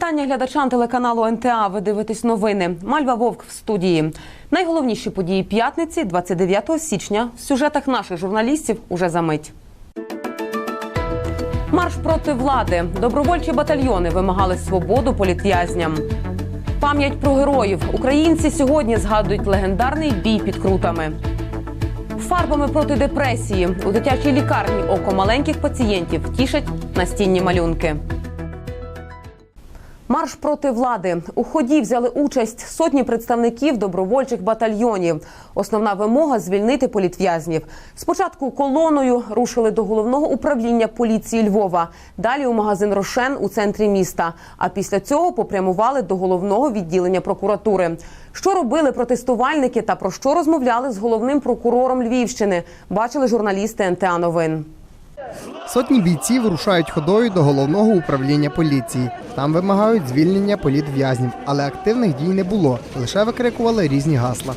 Вітання глядачам телеканалу НТА. Ви дивитесь новини. Мальва Вовк в студії. Найголовніші події п'ятниці, 29 січня. В сюжетах наших журналістів уже за мить. Марш проти влади. Добровольчі батальйони вимагали свободу політв'язням. Пам'ять про героїв. Українці сьогодні згадують легендарний бій під крутами. Фарбами проти депресії у дитячій лікарні око маленьких пацієнтів тішать настінні малюнки. Марш проти влади у ході взяли участь сотні представників добровольчих батальйонів. Основна вимога звільнити політв'язнів. Спочатку колоною рушили до головного управління поліції Львова, далі у магазин Рошен у центрі міста. А після цього попрямували до головного відділення прокуратури. Що робили протестувальники та про що розмовляли з головним прокурором Львівщини? Бачили журналісти НТА Новин. Сотні бійців рушають ходою до головного управління поліції. Там вимагають звільнення політв'язнів, але активних дій не було. Лише викрикували різні гасла.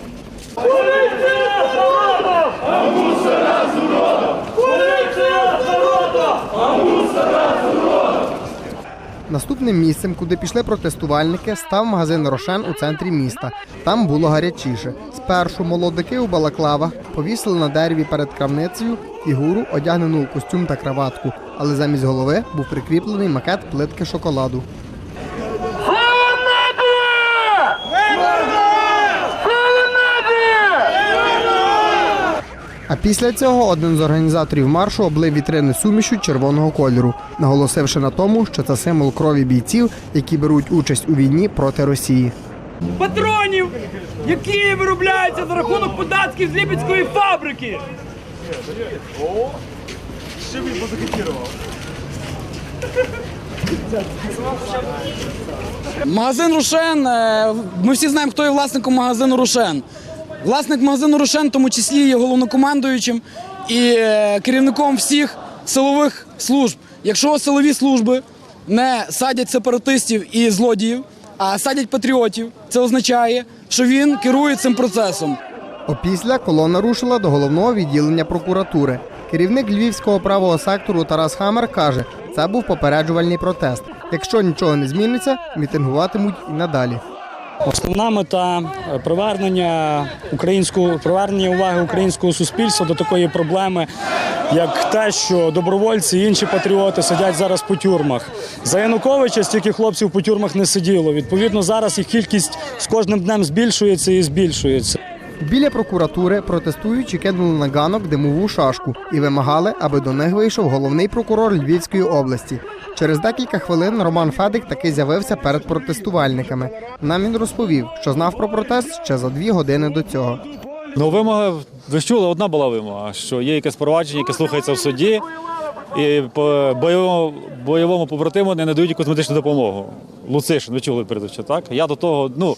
Наступним місцем, куди пішли протестувальники, став магазин Рошен у центрі міста. Там було гарячіше. Спершу молодики у балаклавах повісили на дереві перед крамницею фігуру, одягнену у костюм та краватку, але замість голови був прикріплений макет плитки шоколаду. А після цього один з організаторів маршу облив вітрини сумішю червоного кольору, наголосивши на тому, що це символ крові бійців, які беруть участь у війні проти Росії. патронів, які виробляються за рахунок податків з Ліпецької фабрики. Магазин Рушен. е, Ми всі знаємо, хто є власником магазину Рушен. Власник магазину Рушен, в тому числі є головнокомандуючим і е, керівником всіх силових служб. Якщо силові служби не садять сепаратистів і злодіїв, а садять патріотів, це означає, що він керує цим процесом. Опісля колона рушила до головного відділення прокуратури. Керівник львівського правого сектору Тарас Хамер каже, це був попереджувальний протест. Якщо нічого не зміниться, мітингуватимуть і надалі. Основна мета е, привернення українського привернення уваги українського суспільства до такої проблеми, як те, що добровольці і інші патріоти сидять зараз по тюрмах. За Януковича стільки хлопців по тюрмах не сиділо. Відповідно, зараз їх кількість з кожним днем збільшується і збільшується. Біля прокуратури протестуючі кинули на ганок димову шашку і вимагали, аби до них вийшов головний прокурор Львівської області. Через декілька хвилин Роман Федик таки з'явився перед протестувальниками. Нам він розповів, що знав про протест ще за дві години до цього. Ну, вимога, ви чули, одна була вимога, що є якесь провадження, яке слухається в суді, і по бойовому, бойовому побратиму не надають якусь медичну допомогу. Луцишин, ви чули передачу, так? Я до того, ну,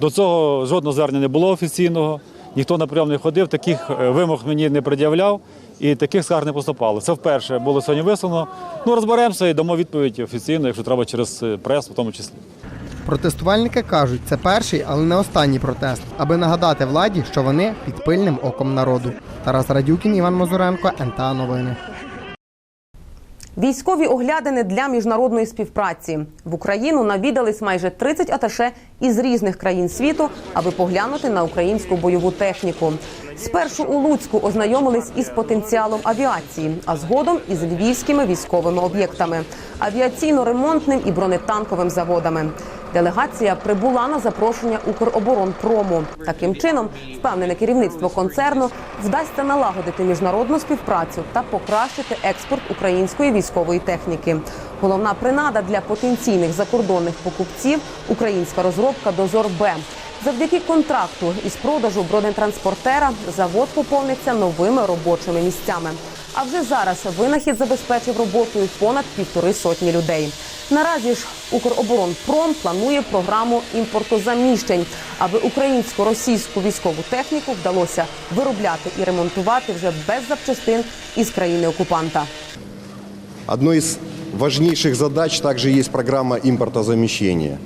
до цього жодного звернення не було офіційного, ніхто на прийом не ходив, таких е, вимог мені не пред'являв і таких скарг не поступало. Це вперше було сьогодні висловлено. Ну, розберемося і дамо відповідь офіційно, якщо треба через е, пресу в тому числі. Протестувальники кажуть, це перший, але не останній протест, аби нагадати владі, що вони під пильним оком народу. Тарас Радюкін, Іван Мазуренко, НТА Новини. Військові оглядини для міжнародної співпраці в Україну навідались майже 30 аташе із різних країн світу, аби поглянути на українську бойову техніку. Спершу у Луцьку ознайомились із потенціалом авіації, а згодом із львівськими військовими об'єктами, авіаційно-ремонтним і бронетанковим заводами. Делегація прибула на запрошення Укроборонпрому. Таким чином, впевнене керівництво концерну вдасться налагодити міжнародну співпрацю та покращити експорт української військової техніки. Головна принада для потенційних закордонних покупців українська розробка Дозор Б. Завдяки контракту із продажу бронетранспортера завод поповниться новими робочими місцями. А вже зараз винахід забезпечив роботою понад півтори сотні людей. Наразі ж Укроборонпром планує програму імпортозаміщень, аби українсько-російську військову техніку вдалося виробляти і ремонтувати вже без запчастин із країни окупанта. Одной из важнейших задач также есть программа импортозамещения.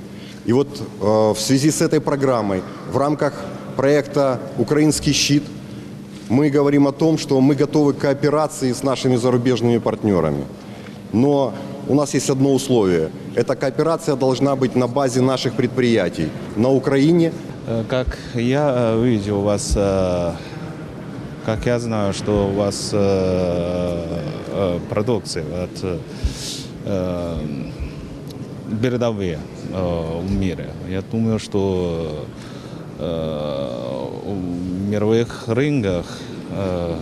И вот э, в связи с этой программой в рамках проекта «Украинский щит» мы говорим о том, что мы готовы к кооперации с нашими зарубежными партнерами. Но у нас есть одно условие. Эта кооперация должна быть на базе наших предприятий на Украине Э, Как я э, видел у вас, как я знаю, что у вас продукция от передовые в мире. Я думаю, что э, в мировых рынках э,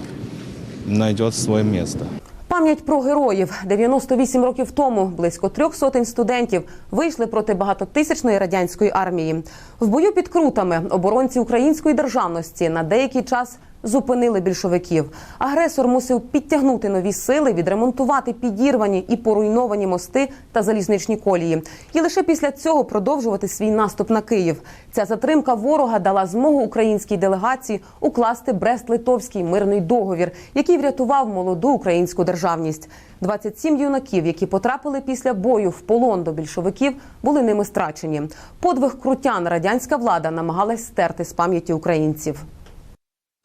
найдет свое место. Пам'ять про героїв 98 років тому близько трьох сотень студентів вийшли проти багатотисячної радянської армії. В бою під крутами оборонці української державності на деякий час зупинили більшовиків. Агресор мусив підтягнути нові сили, відремонтувати підірвані і поруйновані мости та залізничні колії. І лише після цього продовжувати свій наступ на Київ. Ця затримка ворога дала змогу українській делегації укласти Брест-Литовський мирний договір, який врятував молоду українську державність. 27 юнаків, які потрапили після бою в полон до більшовиків, були ними страчені. Подвиг крутян радянська влада намагалась стерти з пам'яті українців.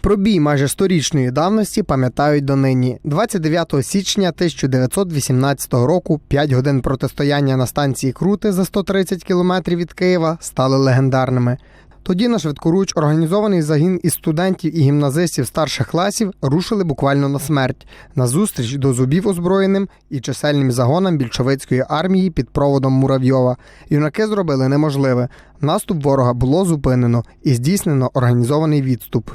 Про бій майже сторічної давності пам'ятають донині. 29 січня 1918 року 5 годин протистояння на станції Крути за 130 кілометрів від Києва стали легендарними. Тоді на швидкоруч організований загін із студентів і гімназистів старших класів рушили буквально на смерть на зустріч до зубів озброєним і чисельним загонам більшовицької армії під проводом Муравйова. Юнаки зробили неможливе. Наступ ворога було зупинено і здійснено організований відступ.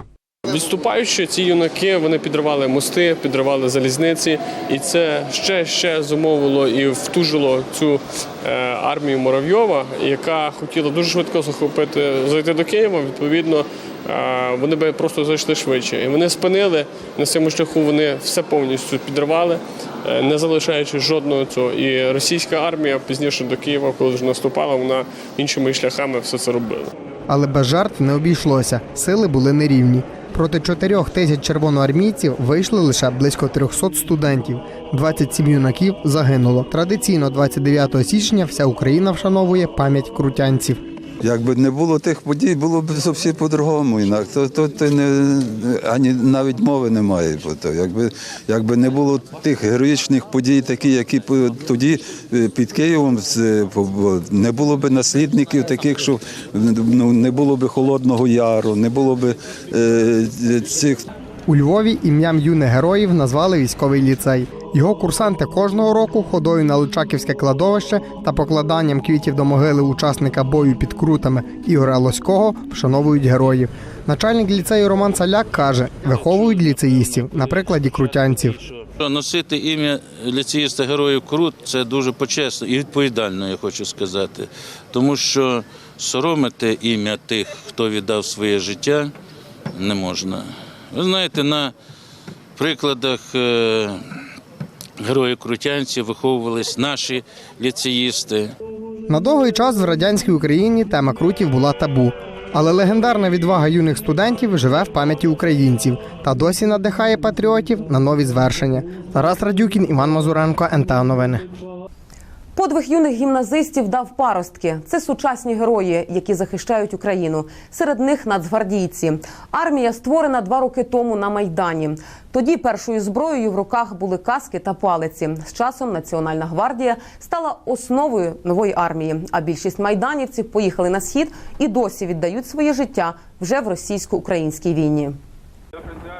Відступаючи, ці юнаки вони підривали мости, підривали залізниці, і це ще ще зумовило і втужило цю е, армію Муравйова, яка хотіла дуже швидко захопити зайти до Києва. Відповідно, е, вони би просто зайшли швидше. І вони спинили на цьому шляху. Вони все повністю підривали, е, не залишаючи жодного цього. І російська армія пізніше до Києва, коли вже наступала, вона іншими шляхами все це робила. Але без жертв не обійшлося. Сили були нерівні. Проти чотирьох тисяч червоноармійців вийшли лише близько 300 студентів. 27 юнаків загинуло. Традиційно 29 січня вся Україна вшановує пам'ять крутянців. Якби не було тих подій, було б зовсім по-другому. Інак то, то, не ані навіть мови немає. То якби якби не було тих героїчних подій, такі, які тоді е, під Києвом не було б наслідників таких, що ну не було б холодного яру, не було б е, цих У Львові ім'ям юних героїв назвали військовий ліцей. Його курсанти кожного року ходою на Личаківське кладовище та покладанням квітів до могили учасника бою під крутами Ігоря Лоського вшановують героїв. Начальник ліцею Роман Саляк каже, виховують ліцеїстів на прикладі крутянців. Носити ім'я ліцеїста героїв Крут це дуже почесно і відповідально, я хочу сказати. Тому що соромити ім'я тих, хто віддав своє життя, не можна. Ви знаєте, на прикладах е, крутянці виховувались наші ліцеїсти. На довгий час в радянській Україні тема крутів була табу. Але легендарна відвага юних студентів живе в пам'яті українців та досі надихає патріотів на нові звершення. Тарас Радюкін, Іван Мазуренко, НТА Новини. Подвиг юних гімназистів дав паростки. Це сучасні герої, які захищають Україну. Серед них нацгвардійці. Армія створена два роки тому на майдані. Тоді першою зброєю в руках були каски та палиці. З часом Національна гвардія стала основою нової армії. А більшість майданівців поїхали на схід і досі віддають своє життя вже в російсько-українській війні.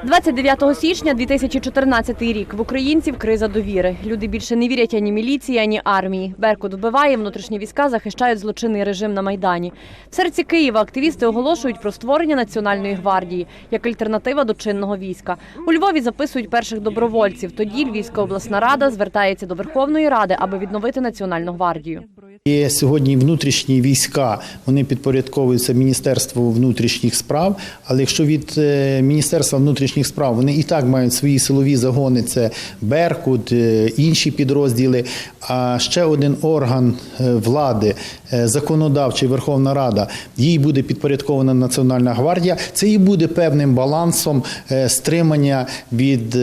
29 січня 2014 рік в українців криза довіри. Люди більше не вірять ані міліції, ані армії. Беркут вбиває, внутрішні війська захищають злочинний режим на майдані. В серці Києва активісти оголошують про створення національної гвардії як альтернатива до чинного війська. У Львові записують перших добровольців. Тоді Львівська обласна рада звертається до Верховної Ради, аби відновити національну гвардію. Є сьогодні внутрішні війська, вони підпорядковуються Міністерству внутрішніх справ. Але якщо від е, Міністерства внутрішніх справ вони і так мають свої силові загони, це Беркут, е, інші підрозділи. А ще один орган е, влади, законодавчий Верховна Рада, їй буде підпорядкована Національна гвардія. Це і буде певним балансом стримання від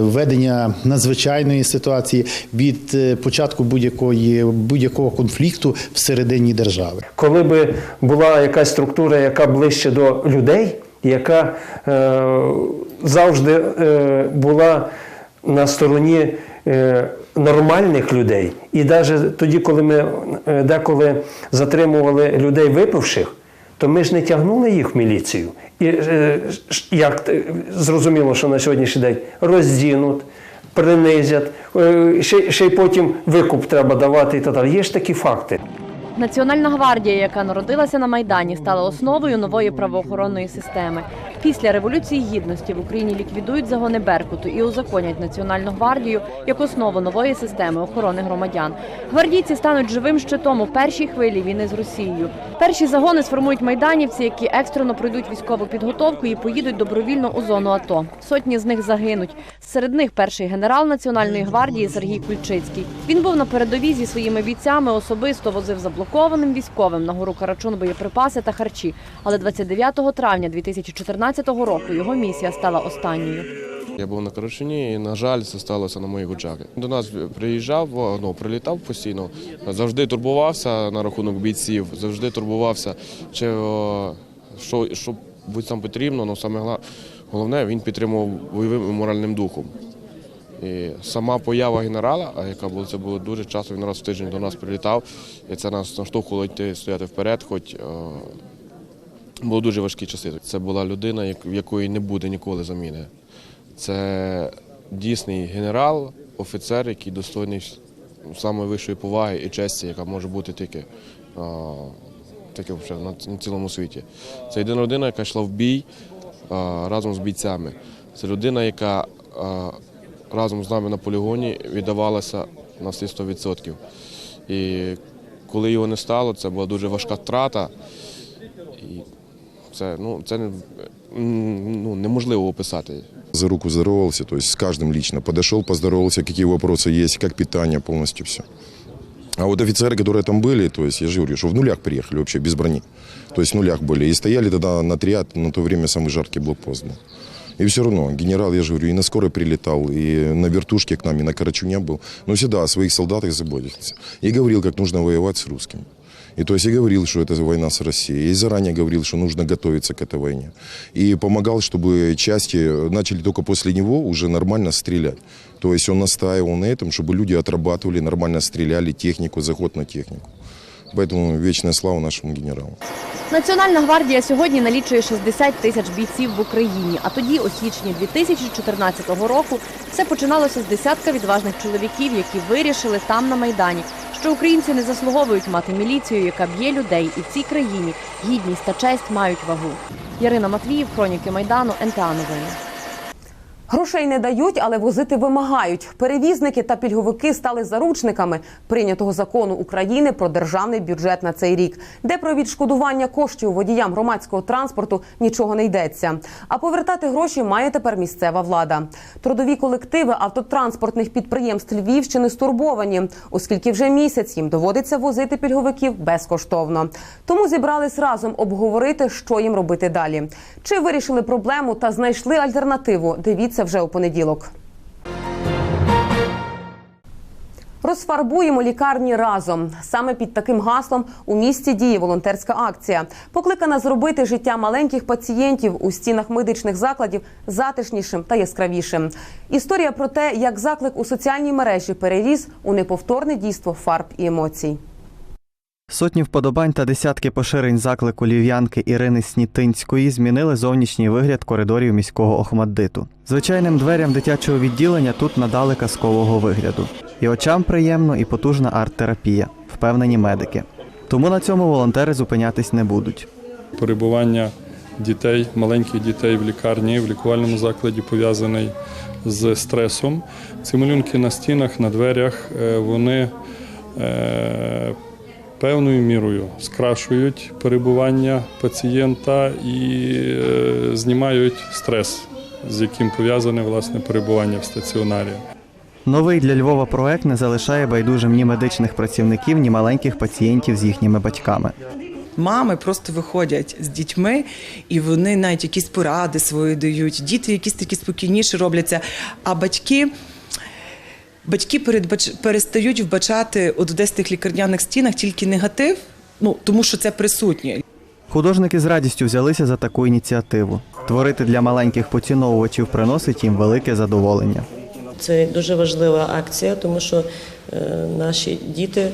введення надзвичайної ситуації, від початку будь-якої будь-якого конфлікту всередині держави. коли би була якась структура, яка ближче до людей, яка е, завжди е, була на стороні е, нормальних людей. І навіть тоді, коли ми е, деколи затримували людей випивших, то ми ж не тягнули їх в міліцію. І е, як е, зрозуміло, що на сьогоднішній день роздінуть, принизять, е, ще, ще й потім викуп треба давати і так далі. Є ж такі факти. Національна гвардія, яка народилася на майдані, стала основою нової правоохоронної системи. Після революції гідності в Україні ліквідують загони Беркуту і узаконять Національну гвардію як основу нової системи охорони громадян. Гвардійці стануть живим щитом у першій хвилі війни з Росією. Перші загони сформують майданівці, які екстрено пройдуть військову підготовку і поїдуть добровільно у зону АТО. Сотні з них загинуть. Серед них перший генерал Національної гвардії Сергій Кульчицький. Він був на передовій зі своїми бійцями, особисто возив заблокованим військовим на гору Карачун боєприпаси та харчі. Але 29 травня 2014 року його місія стала останньою. Я був на Карачуні і, на жаль, це сталося на моїх очах. До нас приїжджав, ну, прилітав постійно, завжди турбувався на рахунок бійців, завжди турбувався, чи що, що будь там потрібно, але саме головне, він підтримував бойовим і моральним духом. І сама поява генерала, яка була, це було дуже часто, він раз в тиждень до нас прилітав, і це нас наштовхувало йти стояти вперед, хоч були дуже важкі часи. Це була людина, в якої не буде ніколи заміни. Це дійсний генерал, офіцер, який достойний самої вищої поваги і честі, яка може бути тільки, тільки на цілому світі. Це єдина людина, яка йшла в бій разом з бійцями. Це людина, яка разом з нами на полігоні віддавалася на всі 100%. І коли його не стало, це була дуже важка втрата. І це, ну, це не- м, ну, неможливо описати. За руку здоровался, то есть с каждым лично. Подошел, поздоровался, какие вопросы есть, как питание, полностью все. А вот офицеры, которые там были, то есть я же говорю, что в нулях приехали вообще, без брони. То есть в нулях были. И стояли тогда на триад, на то время самый жаркий блокпост был. И все равно, генерал, я же говорю, и на скорой прилетал, и на вертушке к нам, и на Карачуне был. Но всегда о своих солдатах заботился. И говорил, как нужно воевать с русскими. И то есть я говорил, что это война с Россией. И заранее говорил, что нужно готовиться к этой войне. И помогал, чтобы части начали только после него уже нормально стрелять. То есть он настаивал на этом, чтобы люди отрабатывали, нормально стреляли, технику, заход на технику. Поэтому вечная слава нашему генералу. Національна гвардія сьогодні налічує 60 тисяч бійців в Україні. А тоді, у січні 2014 року, все починалося з десятка відважних чоловіків, які вирішили там на майдані, що українці не заслуговують мати міліцію, яка б'є людей, і в цій країні гідність та честь мають вагу. Ярина Матвіїв, хроніки майдану, НТА Новини. Грошей не дають, але возити вимагають. Перевізники та пільговики стали заручниками прийнятого закону України про державний бюджет на цей рік, де про відшкодування коштів водіям громадського транспорту нічого не йдеться. А повертати гроші має тепер місцева влада. Трудові колективи автотранспортних підприємств Львівщини стурбовані, оскільки вже місяць їм доводиться возити пільговиків безкоштовно. Тому зібрались разом обговорити, що їм робити далі. Чи вирішили проблему та знайшли альтернативу? Дивіться вже у понеділок. Розфарбуємо лікарні разом. Саме під таким гаслом у місті діє волонтерська акція, покликана зробити життя маленьких пацієнтів у стінах медичних закладів затишнішим та яскравішим. Історія про те, як заклик у соціальній мережі переріс у неповторне дійство фарб і емоцій. Сотні вподобань та десятки поширень заклику львів'янки Ірини Снітинської змінили зовнішній вигляд коридорів міського Охмаддиту. Звичайним дверям дитячого відділення тут надали казкового вигляду. І очам приємно, і потужна арт-терапія, впевнені медики. Тому на цьому волонтери зупинятись не будуть. перебування дітей, маленьких дітей в лікарні, в лікувальному закладі пов'язаний з стресом. Ці малюнки на стінах, на дверях, е, вони е, певною мірою скрашують перебування пацієнта і е, знімають стрес, з яким пов'язане власне перебування в стаціонарі. Новий для Львова проект не залишає байдужим ні медичних працівників, ні маленьких пацієнтів з їхніми батьками. Мами просто виходять з дітьми, і вони навіть якісь поради свої дають. Діти якісь такі спокійніші робляться. А батьки. Батьки передбач... перестають вбачати от в десь тих лікарняних стінах тільки негатив, ну тому що це присутнє. Художники з радістю взялися за таку ініціативу. Творити для маленьких поціновувачів приносить їм велике задоволення. Це дуже важлива акція, тому що е, наші діти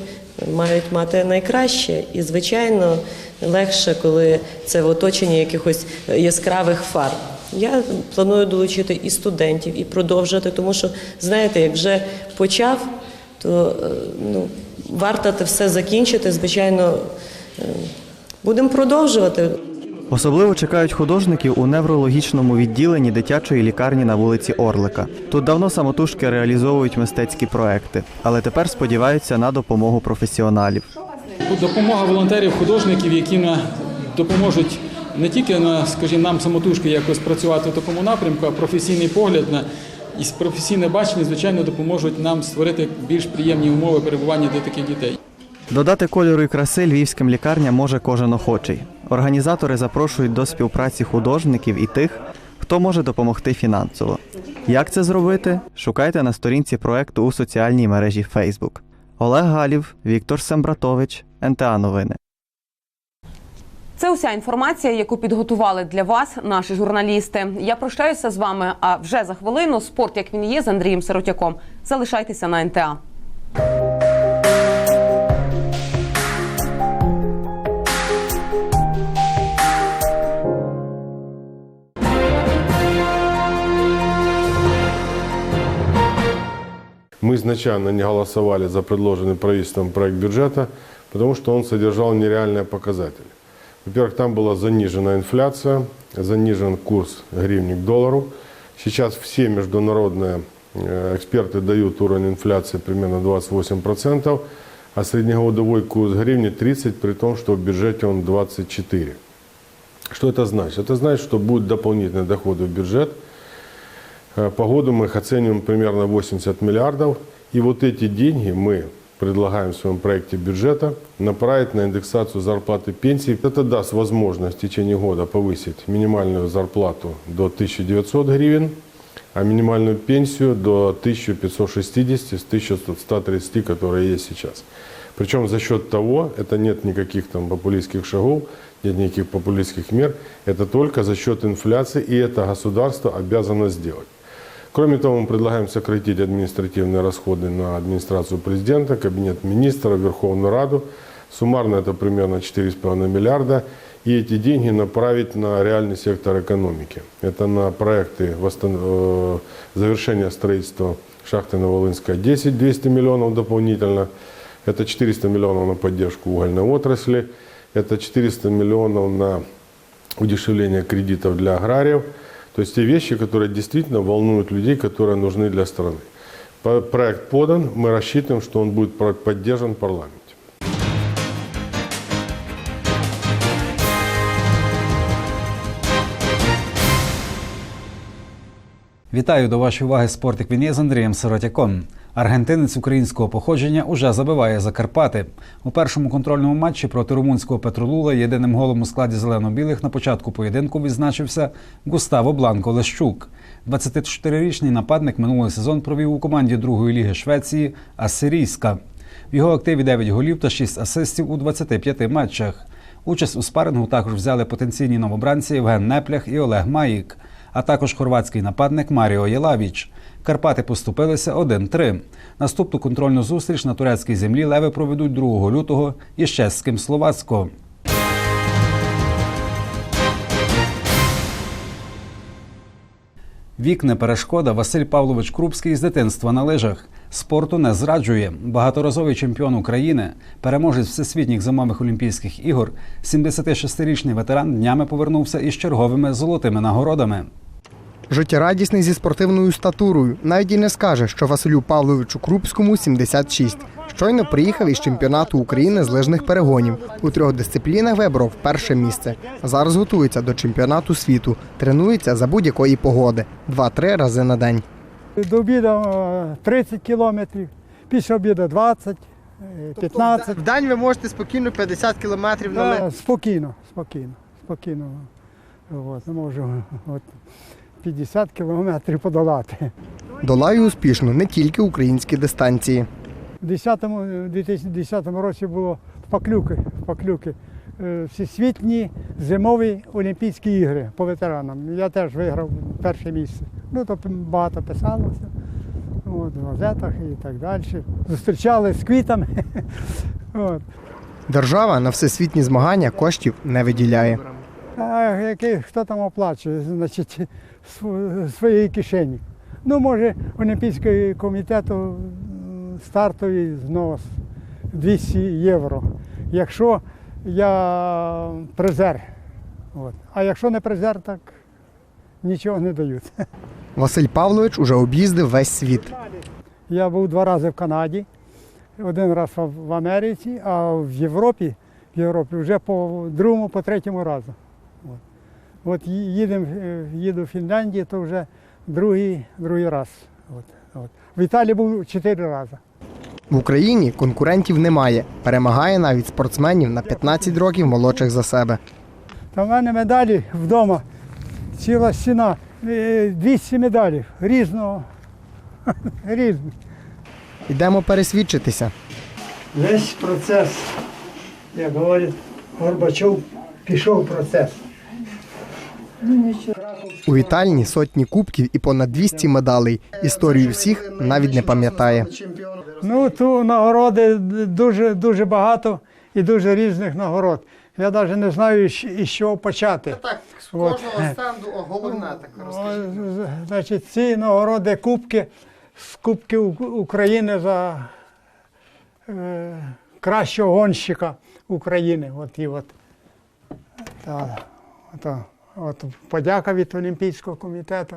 мають мати найкраще. І, звичайно, легше, коли це в оточенні якихось яскравих фарб. Я планую долучити і студентів, і продовжити, тому що, знаєте, як вже почав, то е, ну, варто це все закінчити. Звичайно, е, будемо продовжувати. Особливо чекають художників у неврологічному відділенні дитячої лікарні на вулиці Орлика. Тут давно самотужки реалізовують мистецькі проекти, але тепер сподіваються на допомогу професіоналів. Допомога волонтерів, художників, які на допоможуть не тільки на, скажімо, нам самотужки якось працювати в такому напрямку, а професійний погляд на і професійне бачення, звичайно, допоможуть нам створити більш приємні умови перебування для таких дітей. Додати кольору і краси львівським лікарням може кожен охочий. Організатори запрошують до співпраці художників і тих, хто може допомогти фінансово. Як це зробити? Шукайте на сторінці проекту у соціальній мережі Facebook. Олег Галів, Віктор Сембратович, НТА Новини. Це уся інформація, яку підготували для вас наші журналісти. Я прощаюся з вами. А вже за хвилину спорт, як він є, з Андрієм Сиротяком. Залишайтеся на НТА. Мы изначально не голосовали за предложенный правительством проект бюджета, потому что он содержал нереальные показатели. Во-первых, там была занижена инфляция, занижен курс гривни к доллару. Сейчас все международные э, эксперты дают уровень инфляции примерно 28%, а среднегодовой курс гривни 30%, при том, что в бюджете он 24%. Что это значит? Это значит, что будут дополнительные доходы в бюджет – Э, По году мы их оцениваем примерно 80 миллиардов. И вот эти деньги мы предлагаем в своем проекте бюджета направить на индексацию зарплаты пенсий. Это даст возможность в течение года повысить минимальную зарплату до 1900 гривен, а минимальную пенсию до 1560 с 1130, которая есть сейчас. Причем за счет того, это нет никаких там популистских шагов, нет никаких популистских мер, это только за счет инфляции, и это государство обязано сделать. Кроме того, мы предлагаем сократить административные расходы на администрацию президента, кабинет министров, Верховную Раду. Суммарно это примерно 4,5 миллиарда. И эти деньги направить на реальный сектор экономики. Это на проекты восстан- э, завершения строительства шахты Новолынская 10, 200 миллионов дополнительно. Это 400 миллионов на поддержку угольной отрасли. Это 400 миллионов на удешевление кредитов для аграриев. То есть те вещи, которые действительно волнуют людей, которые нужны для страны. По- Проект подан, мы рассчитываем, что он будет про- поддержан в парламенте. Вітаю до вашої уваги спорт як він є з Андрієм Сиротяком. Аргентинець українського походження уже забиває Закарпати. У першому контрольному матчі проти румунського Петролула єдиним голом у складі зелено-білих на початку поєдинку відзначився Густаво Бланко Лещук. 24-річний нападник минулий сезон провів у команді другої ліги Швеції Асирійська. В його активі 9 голів та 6 асистів у 25 матчах. Участь у спарингу також взяли потенційні новобранці Євген Неплях і Олег Маїк, а також хорватський нападник Маріо Єлавіч. Карпати поступилися 1-3. Наступну контрольну зустріч на турецькій землі леви проведуть 2 лютого із чеським Словацько. Вік не перешкода Василь Павлович Крупський з дитинства на лижах. Спорту не зраджує. Багаторазовий чемпіон України, переможець всесвітніх зимових олімпійських ігор, 76-річний ветеран днями повернувся із черговими золотими нагородами. Життєрадісний зі спортивною статурою. Навіть і не скаже, що Василю Павловичу Крупському 76. Щойно приїхав із чемпіонату України з лижних перегонів. У трьох дисциплінах вибрав перше місце. Зараз готується до чемпіонату світу. Тренується за будь-якої погоди. Два-три рази на день. До обіду е, 30 кілометрів, після обіду 20, е, 15. В день ви можете спокійно 50 кілометрів Да, спокійно, спокійно, спокійно. От, можу от, 50 кілометрів подолати. Долаю успішно не тільки українські дистанції. У 2010 році було в Паклюки, в Паклюки е, всесвітні зимові Олімпійські ігри по ветеранам. Я теж виграв перше місце. Ну, то багато писалося. от, в газетах і так далі. Зустрічали з квітами. От. Держава на всесвітні змагання коштів не виділяє. А який, хто там оплачує, значить, своєї кишені. Ну, може, Олімпійський комітету м, стартовий знос 200 євро. Якщо я призер. От. А якщо не призер, так нічого не дають. Василь Павлович уже об'їздив весь світ. Я був два рази в Канаді, один раз в Америці, а в Європі, в Європі вже по другому, по третьому разу. От, от їдем, е, їду в Фінляндію, то вже другий, другий раз. От, от. В Італії був чотири рази. В Україні конкурентів немає. Перемагає навіть спортсменів на 15 років молодших за себе. Та в мене медалі вдома, ціла стіна, е, 200 медалів різного. різних. Йдемо пересвідчитися. Весь процес, як говорить Горбачов, пішов процес. У вітальні сотні кубків і понад 200 медалей. Історію всіх навіть не пам'ятає. Ну, ту нагороди дуже, дуже багато і дуже різних нагород. Я навіть не знаю, з- із чого почати. Так, з кожного стенду головне так Значить, ці нагороди кубки з Кубки України за е, кращого гонщика України. От і от. Та, та, от подяка від Олімпійського комітету.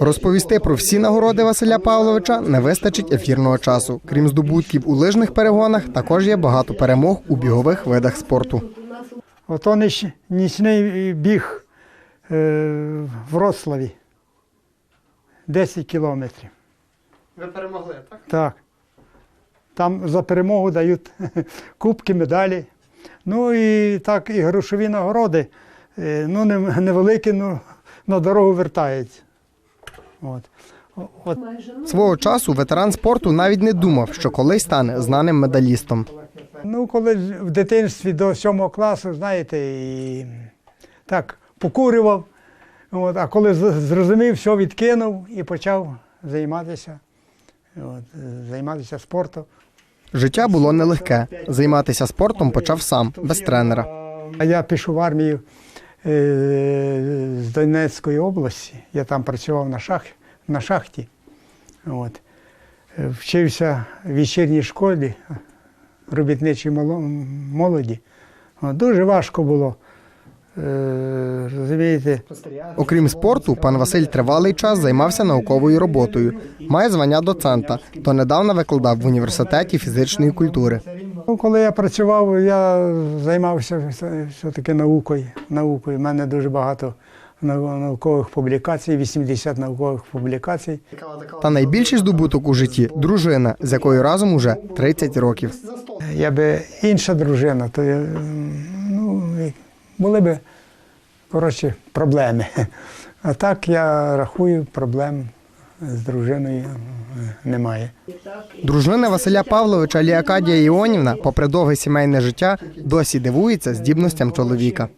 Розповісти про всі нагороди Василя Павловича не вистачить ефірного часу. Крім здобутків у лижних перегонах, також є багато перемог у бігових видах спорту. Ото нічний біг е, в Вроцлаві. 10 кілометрів. Ви перемогли, так? Так. Там за перемогу дають кубки, медалі. Ну і так, і грошові нагороди. Е, Ну, не- невеликі, ну на дорогу вертаються. От. От. Свого часу ветеран спорту навіть не думав, що колись стане знаним медалістом. Ну, коли в дитинстві до сьомого класу, знаєте, і так покурював. От, а коли зрозумів, все відкинув і почав займатися, от, займатися спортом. Життя було нелегке. Займатися спортом почав сам, без тренера. А я пішов в армію з Донецької області. Я там працював на, шах, на шахті. От. Е, Вчився в вечірній школі робітничій молоді. Дуже важко було. Е, Розумієте, Окрім спорту, пан Василь тривалий час займався науковою роботою. Має звання доцента, то недавно викладав в університеті фізичної культури. Ну, коли я працював, я займався все- все-таки наукою. наукою. У мене дуже багато наукових публікацій, 80 наукових публікацій. Та найбільший здобуток у житті дружина, з якою разом уже 30 років. Я би інша дружина, то я, ну, були б коротше, проблеми. А так я рахую, проблем з дружиною е, немає. Дружина Василя Павловича Ліакадія Іонівна, попри довге сімейне життя, досі дивується здібностям чоловіка.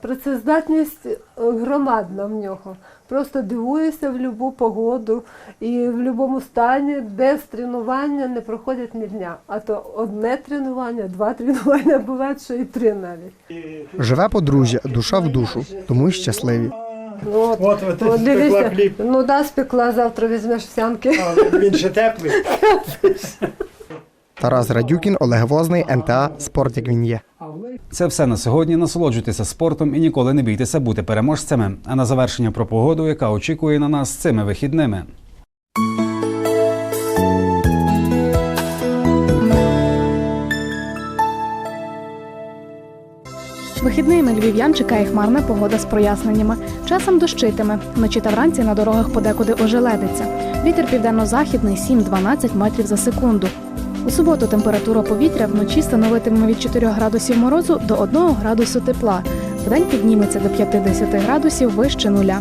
Працездатність е, громадна в нього. Просто дивуюся в будь-яку погоду і в будь-якому стані без тренування не проходить ні дня. А то одне тренування, два тренування, буває, що і три навіть. Живе подружжя, душа в душу, тому й щасливі. Ну, от, От ви тут от спекла дивіться, хліб. ну да, спекла, завтра візьмеш всянки. Він ще теплий. Тарас Радюкін, Олег Возний, НТА Спорт як він є. Це все на сьогодні. Насолоджуйтеся спортом і ніколи не бійтеся бути переможцями. А на завершення про погоду, яка очікує на нас цими вихідними. Вихідними львів'ян чекає хмарна погода з проясненнями. Часом дощитиме. Вночі та вранці на дорогах подекуди ожеледиться. Вітер південно-західний 7-12 метрів за секунду. У суботу температура повітря вночі становитиме від 4 градусів морозу до 1 градусу тепла. Вдень підніметься до 50 градусів вище нуля.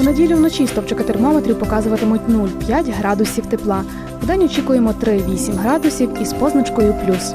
У неділю вночі стопчики термометрів показуватимуть 0,5 градусів тепла. Вдень очікуємо 3-8 градусів із позначкою плюс.